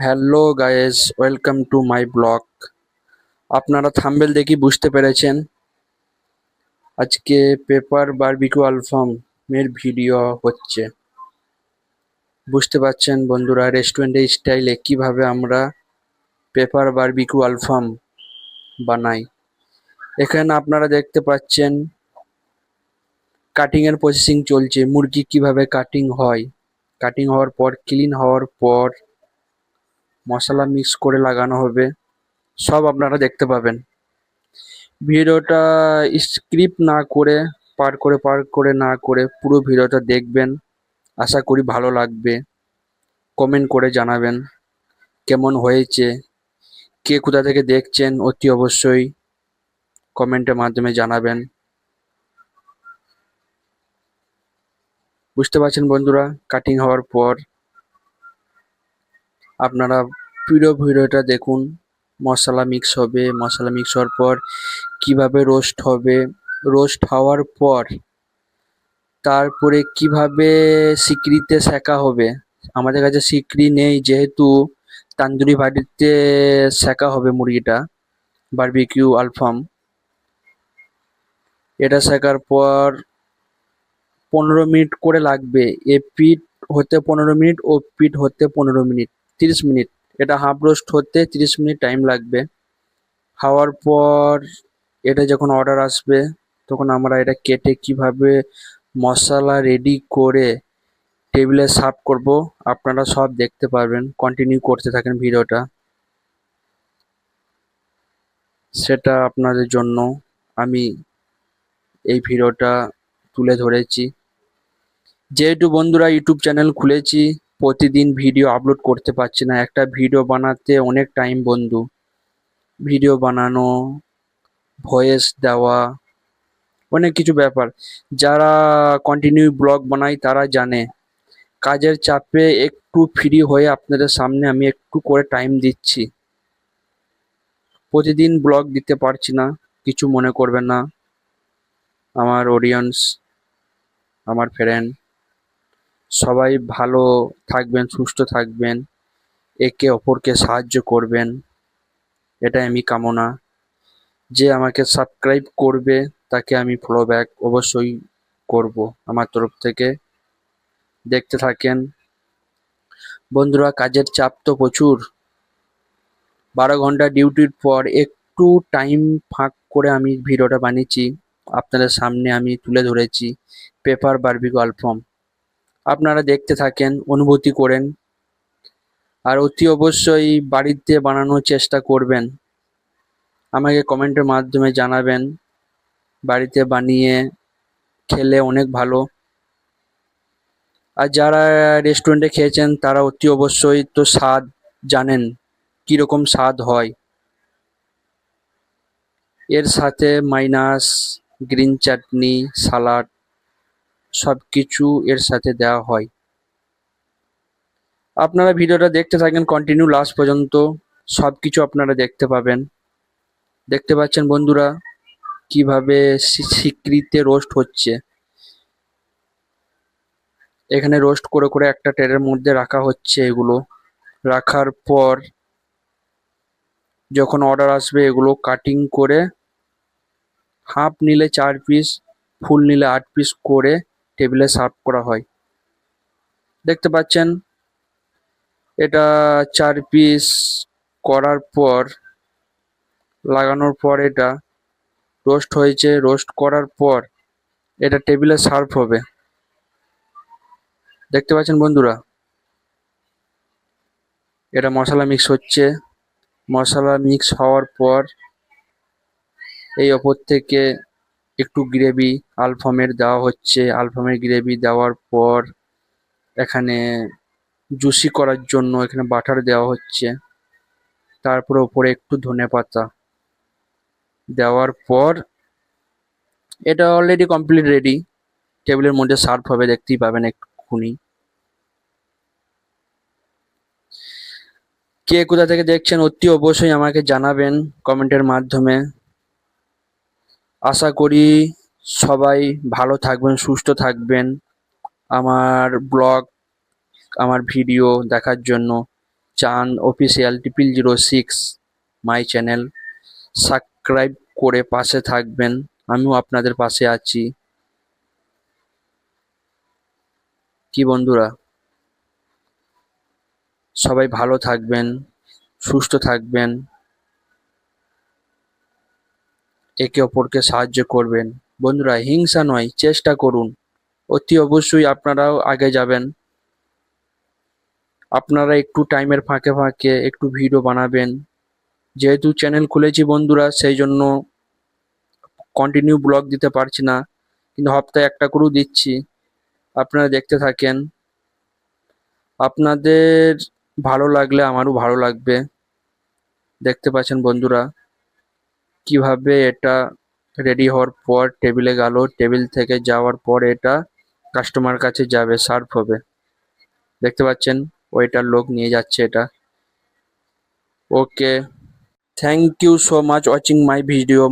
Hello guys, welcome to my blog. আপনারা thumbnail দেখি বুঝতে পেরেছেন? আজকে পেপার বারবিকিউ আলফাম এর ভিডিও হচ্ছে। বুঝতে পারছেন বন্ধুরা, রেস্টুরেন্টের স্টাইলে কীভাবে আমরা পেপার বারবিকিউ আলফাম বানাই। এখানে আপনারা দেখতে পাচ্ছেন কাটিং এর প্রসেসিং চলছে, মুরগি কীভাবে কাটিং হয়। কাটিং হওয়ার পর ক্লিন হওয়ার পর মশলা মিক্স করে লাগানো হবে। সব আপনারা দেখতে পাবেন। ভিডিওটা স্ক্রিপ্ট না করে, পার করে পার করে না করে পুরো ভিডিওটা দেখবেন। আশা করি ভালো লাগবে। কমেন্ট করে জানাবেন কেমন হয়েছে, কে কোথা থেকে দেখছেন অতি অবশ্যই কমেন্টের মাধ্যমে জানাবেন। বুঝতে পারছেন বন্ধুরা কাটিং হওয়ার পর আপনারা পুরো ভিডিওটা দেখুন। মশলা মিক্স হবে, মশলা মিক্স হওয়ার পর কীভাবে রোস্ট হবে। রোস্ট হওয়ার পর তারপরে কীভাবে সিকড়িতে সেকা হবে। আমাদের কাছে সিকড়ি নেই, যেহেতু তান্দুরি বাড়িতে সেকা হবে মুরগিটা বারবিকিউ আলফাম এটা শেখার পর পনেরো মিনিট করে লাগবে। এ পিঠ হতে পনেরো মিনিট ও পিঠ হতে পনেরো মিনিট। তিরিশ মিনিট। এটা হাফ রোস্ট হতে তিরিশ মিনিট টাইম লাগবে। খাওয়ার পর এটা যখন অর্ডার আসবে, তখন আমরা এটা কেটে কীভাবে মশলা রেডি করে টেবিলে সার্ভ করব, আপনারা সব দেখতে পারবেন। কন্টিনিউ করতে থাকেন ভিডিওটা। সেটা আপনাদের জন্য আমি এই ভিডিওটা তুলে ধরেছি। যেহেতু বন্ধুরা, ইউটিউব চ্যানেল খুলেছি প্রতিদিন ভিডিও আপলোড করতে পারছি না। একটা ভিডিও বানাতে অনেক টাইম বন্ধু। ভিডিও বানানো ভয়েস দেওয়া, অনেক কিছু ব্যাপার। যারা কন্টিনিউ ব্লগ বানায়, তারা জানে। কাজের চাপে একটু ফ্রি হয়ে আপনাদের সামনে আমি একটু করে টাইম দিচ্ছি। প্রতিদিন ব্লগ দিতে পারছি না, কিছু মনে করবেন না। আমার অডিয়েন্স আমার ফ্রেন্ড সবাই ভালো থাকবেন, সুস্থ থাকবেন, একে অপরকে সাহায্য করবেন, এটাই আমি কামনা। যে আমাকে সাবস্ক্রাইব করবে, তাকে আমি ফলো ব্যাক অবশ্যই করব আমার তরফ থেকে। দেখতে থাকেন। বন্ধুরা, কাজের চাপ তো প্রচুর। বারো ঘণ্টা ডিউটির পর একটু টাইম ফাঁক করে আমি ভিডিওটা বানিয়েছি। আপনাদের সামনে আমি তুলে ধরেছি। পেপার বারবিকিউ আলফাম। আপনারা দেখতে থাকেন, অনুভূতি করেন। আর অতি অবশ্যই বাড়িতে বানানোর চেষ্টা করবেন। আমাকে কমেন্টের মাধ্যমে জানাবেন, বাড়িতে বানিয়ে খেলে অনেক ভালো। আর যারা রেস্টুরেন্টে খেয়েছেন, তারা অতি অবশ্যই তো স্বাদ জানেন, কীরকম স্বাদ হয়। এর সাথে মাইনাস গ্রিন চাটনি সালাড সব কিছু এর সাথে দেওয়া হয়। আপনারা ভিডিওটা দেখতে থাকেন কন্টিনিউ লাস্ট পর্যন্ত। সব কিছু আপনারা দেখতে পাবেন। দেখতে পাচ্ছেন বন্ধুরা, কীভাবে সিকড়িতে রোস্ট হচ্ছে। এখানে রোস্ট করে করে একটা ট্রেনের মধ্যে রাখা হচ্ছে এগুলো। রাখার পর যখন অর্ডার আসবে, এগুলো কাটিং করে হাফ নিলে চার পিস ফুল নিলে আট পিস করে টেবিলে সার্ভ করা হয়। দেখতে পাচ্ছেন, এটা চার পিস করার পর, লাগানোর পর এটা রোস্ট হয়েছে। রোস্ট করার পর এটা টেবিলে সার্ভ হবে। দেখতে পাচ্ছেন বন্ধুরা, এটা মশলা মিক্স হচ্ছে। মশলা মিক্স হওয়ার পর এই ওপর থেকে একটু গ্রেভি আলফামের দেওয়া হচ্ছে। আলফামের গ্রেভি দেওয়ার পর এখানে জুসি করার জন্য এখানে বাটার দেওয়া হচ্ছে। তারপরে ওপরে একটু ধনে পাতা দেওয়ার পর এটা অলরেডি কমপ্লিট রেডি টেবিলের মধ্যে সার্ভ হবে, দেখতেই পাবেন এক্ষুনি। কে কোথা থেকে দেখছেন অতি অবশ্যই আমাকে জানাবেন কমেন্টের মাধ্যমে। আশা করি সবাই ভালো থাকবেন, সুস্থ থাকবেন। আমার ব্লগ, আমার ভিডিও দেখার জন্য চান official triple zero six my channel. Subscribe করে পাশে থাকবেন। আমিও আপনাদের পাশে আছি। কি বন্ধুরা? সবাই ভালো থাকবেন, সুস্থ থাকবেন। একে অপরকে সাহায্য করবেন। বন্ধুরা, হিংসা নয়, চেষ্টা করুন। অতি অবশ্যই আপনারাও আগে যাবেন। আপনারা একটু টাইমের ফাঁকে ফাঁকে একটু ভিডিও বানাবেন। যেহেতু চ্যানেল খুলেছি বন্ধুরা, সেই জন্য কন্টিনিউ ব্লগ দিতে পারছি না। কিন্তু সপ্তাহে একটা করেও দিচ্ছি। আপনারা দেখতে থাকেন। আপনাদের ভালো লাগলে আমারও ভালো লাগবে। দেখতে পাচ্ছেন বন্ধুরা। কীভাবে এটা রেডি হওয়ার পর টেবিলে গেল টেবিল থেকে যাওয়ার পর এটা কাস্টমার কাছে যাবে সার্ভ হবে। দেখতে পাচ্ছেন, ওইটার লোক নিয়ে যাচ্ছে এটা। Okay thank you so much watching my video